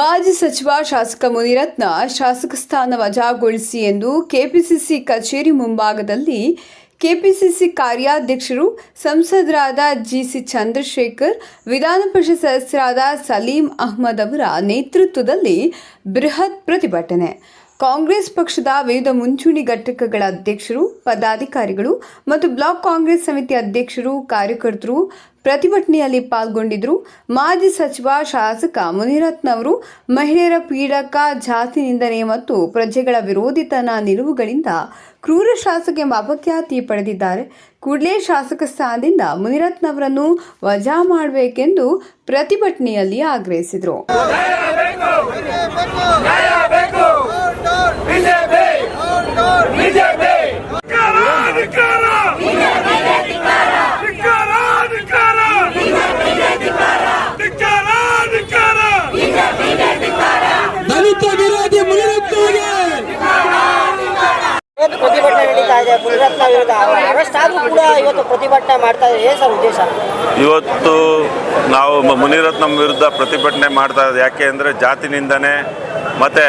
ಮಾಜಿ ಸಚಿವ ಶಾಸಕ ಮುನಿರತ್ನ ಶಾಸಕ ಸ್ಥಾನ ವಜಾಗೊಳಿಸಿ ಎಂದು ಕೆಪಿಸಿಸಿ ಕಚೇರಿ ಮುಂಭಾಗದಲ್ಲಿ ಕೆಪಿಸಿಸಿ ಕಾರ್ಯಾಧ್ಯಕ್ಷರು ಸಂಸದರಾದ ಜಿಸಿ ಚಂದ್ರಶೇಖರ್, ವಿಧಾನ ಪರಿಷತ್ ಸದಸ್ಯರಾದ ಸಲೀಂ ಅಹ್ಮದ್ ಅವರ ನೇತೃತ್ವದಲ್ಲಿ ಬೃಹತ್ ಪ್ರತಿಭಟನೆ. ಕಾಂಗ್ರೆಸ್ ಪಕ್ಷದ ವಿವಿಧ ಮುಂಚೂಣಿ ಘಟಕಗಳ ಅಧ್ಯಕ್ಷರು, ಪದಾಧಿಕಾರಿಗಳು ಮತ್ತು ಬ್ಲಾಕ್ ಕಾಂಗ್ರೆಸ್ ಸಮಿತಿ ಅಧ್ಯಕ್ಷರು, ಕಾರ್ಯಕರ್ತರು ಪ್ರತಿಭಟನೆಯಲ್ಲಿ ಪಾಲ್ಗೊಂಡಿದ್ದರು. ಮಾಜಿ ಸಚಿವ, ಶಾಸಕ ಮುನಿರತ್ನ ಅವರು ಮಹಿಳೆಯರ ಪೀಡಕ, ಜಾತಿ ನಿಂದನೆ ಮತ್ತು ಪ್ರಜೆಗಳ ವಿರೋಧಿತನ ನಿಲುವುಗಳಿಂದ ಕ್ರೂರ ಶಾಸಕ ಎಂಬ ಅಪಖ್ಯಾತಿ ಪಡೆದಿದ್ದಾರೆ. ಕೂಡಲೇ ಶಾಸಕ ಸ್ಥಾನದಿಂದ ಮುನಿರತ್ನ ಅವರನ್ನು ವಜಾ ಮಾಡಬೇಕೆಂದು ಪ್ರತಿಭಟನೆಯಲ್ಲಿ ಆಗ್ರಹಿಸಿದರು. ಇವತ್ತು ಪ್ರತಿಭಟನೆ ನಾವು ಮುನಿರತ್ನ ವಿರುದ್ಧ ಪ್ರತಿಭಟನೆ ಮಾಡ್ತಾ ಇರೋದು ಯಾಕೆ ಅಂದರೆ ಜಾತಿ ನಿಂದನೆ ಮತ್ತು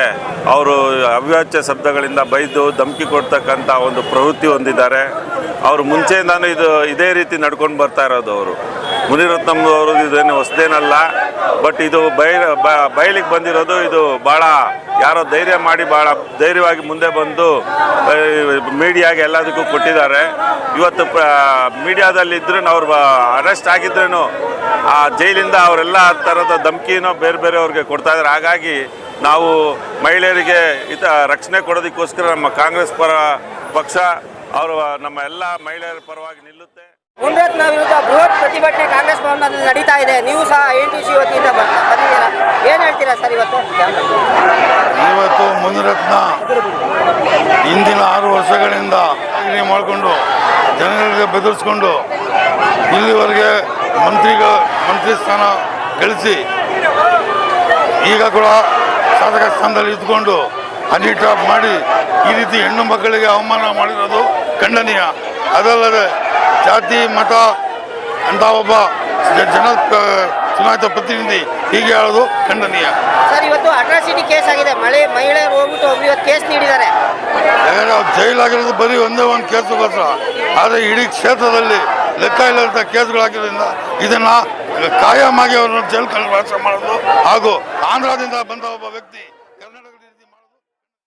ಅವರು ಅವ್ಯಾಚ್ಯ ಶಬ್ದಗಳಿಂದ ಬೈದು ಧಮಕಿ ಕೊಡ್ತಕ್ಕಂಥ ಒಂದು ಪ್ರವೃತ್ತಿ ಹೊಂದಿದ್ದಾರೆ. ಅವರು ಮುಂಚೆಯಿಂದಾನು ಇದು ಇದೇ ರೀತಿ ನಡ್ಕೊಂಡು ಬರ್ತಾ ಇರೋದು ಅವರು. ಮುನಿರತ್ನಂ ಅವರು ಇದೇನು ಹೊಸದೇನಲ್ಲ ಬಟ್ ಇದು ಬಯ ಬಯಲಿಗೆ ಬಂದಿರೋದು ಇದು ಭಾಳ ಯಾರೋ ಧೈರ್ಯ ಮಾಡಿ ಭಾಳ ಧೈರ್ಯವಾಗಿ ಮುಂದೆ ಬಂದು ಮೀಡಿಯಾಗೆ ಎಲ್ಲದಕ್ಕೂ ಕೊಟ್ಟಿದ್ದಾರೆ. ಇವತ್ತು ಪ್ರ ಮೀಡಿಯಾದಲ್ಲಿ ಇದ್ರೂ ಅವ್ರು ಅರೆಸ್ಟ್ ಆಗಿದ್ರೂ ಆ ಜೈಲಿಂದ ಅವರೆಲ್ಲ ಥರದ ಧಮಕಿನೋ ಬೇರೆ ಬೇರೆಯವ್ರಿಗೆ ಕೊಡ್ತಾ ಇದ್ದಾರೆ. ಹಾಗಾಗಿ ನಾವು ಮಹಿಳೆಯರಿಗೆ ಇತ ರಕ್ಷಣೆ ಕೊಡೋದಕ್ಕೋಸ್ಕರ ನಮ್ಮ ಕಾಂಗ್ರೆಸ್ ಪರ ಪಕ್ಷ, ಅವರು ನಮ್ಮ ಎಲ್ಲ ಮಹಿಳೆಯರ ಪರವಾಗಿ ನಿಲ್ಲುತ್ತೆ. ಮುನಿರತ್ನ ವಿರುದ್ಧ ಬೃಹತ್ ಪ್ರತಿಭಟನೆ ಕಾಂಗ್ರೆಸ್ ಭವನದಲ್ಲಿ ನಡೀತಾ ಇದೆ. ನೀವು ಸಹ ಎನ್ ಟಿ ಸಿ ವತಿಯಿಂದ ಬಂದಿದ್ದೀರಾ? ಏನ್ ಹೇಳ್ತೀರಾ ಸರ್ ಇವತ್ತು? ಇವತ್ತು ಮುನಿರತ್ನ ಹಿಂದಿನ ಆರು ವರ್ಷಗಳಿಂದ ಮಾಡಿಕೊಂಡು, ಜನಗಳಿಗೆ ಬೆದರಿಸ್ಕೊಂಡು ಇಲ್ಲಿವರೆಗೆ ಮಂತ್ರಿಗ, ಮಂತ್ರಿ ಸ್ಥಾನ ಗಳಿಸಿ, ಈಗ ಕೂಡ ಶಾಸಕ ಸ್ಥಾನದಲ್ಲಿ ಇದ್ಕೊಂಡು ಹನಿ ಡ್ರಾಪ್ ಮಾಡಿ ಈ ರೀತಿ ಹೆಣ್ಣು ಮಕ್ಕಳಿಗೆ ಅವಮಾನ ಮಾಡಿರೋದು ಖಂಡನೀಯ. ಅದಲ್ಲದೆ ಜಾತಿ ಮತ ಅಂತ ಒಬ್ಬ ಜನ ಚುನಾಯಿತ ಪ್ರತಿನಿಧಿ ಹೀಗೆ ಹೇಳೋದು ಖಂಡನೀಯ. ಸರ್ ಇವತ್ತು ಅಟ್ರಾಸಿಟಿ ಕೇಸ್ ಆಗಿದೆ. ಮಳೆ ಮಹಿಳೆಯರು ಹೋಗ್ಬಿಟ್ಟು ಒಬ್ರು ಇವತ್ತು ಕೇಸ್ ನೀಡಿದ್ದಾರೆ. ಯಾಕಂದ್ರೆ ಅವ್ರು ಜೈಲಾಗಿರೋದು ಬರೀ ಒಂದೇ ಒಂದು ಕೇಸುಗೋಸ್ಕರ ಆದರೆ ಇಡೀ ಕ್ಷೇತ್ರದಲ್ಲಿ ಲೆಕ್ಕ ಇಲ್ಲದಂಥ ಕೇಸ್ಗಳಾಗಿರೋದ್ರಿಂದ ಇದನ್ನ ಆಗಿ ಅವರನ್ನು ಜೈಲು ವಾಸ ಮಾಡೋದು ಹಾಗೂ ಆಂಧ್ರದಿಂದ ಬಂದ ಒಬ್ಬ ವ್ಯಕ್ತಿ